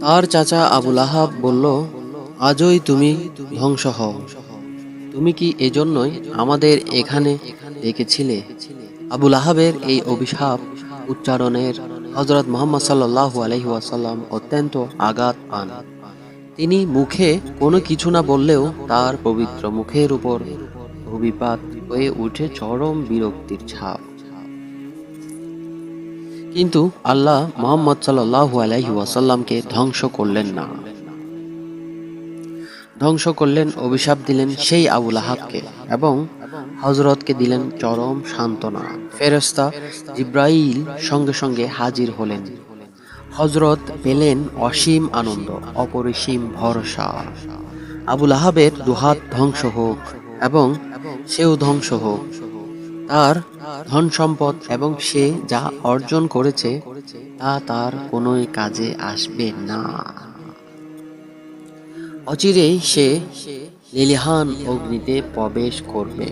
তার চাচা আবুল আহাব বলল, আজই তুমি ধ্বংস হও। তুমি কি এজন্যই আমাদের এখানে ডেকেছিলে? আবুল আহাবের এই অভিশাপ উচ্চারণের হজরত মোহাম্মদ সাল্লাহ আলহি ওয়াসাল্লাম অত্যন্ত আঘাত পান। তিনি মুখে কোনো কিছু না বললেও তার পবিত্র মুখের উপর অভিপাত হয়ে উঠে চরম বিরক্তির ছাপ। কিন্তু আল্লাহ মোহাম্মদ সাল্লাহ আলাইহি ওয়াসাল্লামকে ধ্বংস করলেন না। ধ্বংস করলেন, অভিশাপ দিলেন সেই আবুল আহাবকে এবং হজরতকে দিলেন চরম সান্ত্বনা। ফেরস্তা জিব্রাইল সঙ্গে সঙ্গে হাজির হলেন। হজরত পেলেন অসীম আনন্দ, অপরিসীম ভরসা। আবুল আহাবের দুহাত ধ্বংস হোক এবং সেও ধ্বংস হোক। তার ধন সম্পদ এবং সে যা অর্জন করেছে, তা তার কোনো কাজে আসবে না। অচিরেই সে লিলিহান অগ্নিতে প্রবেশ করবে।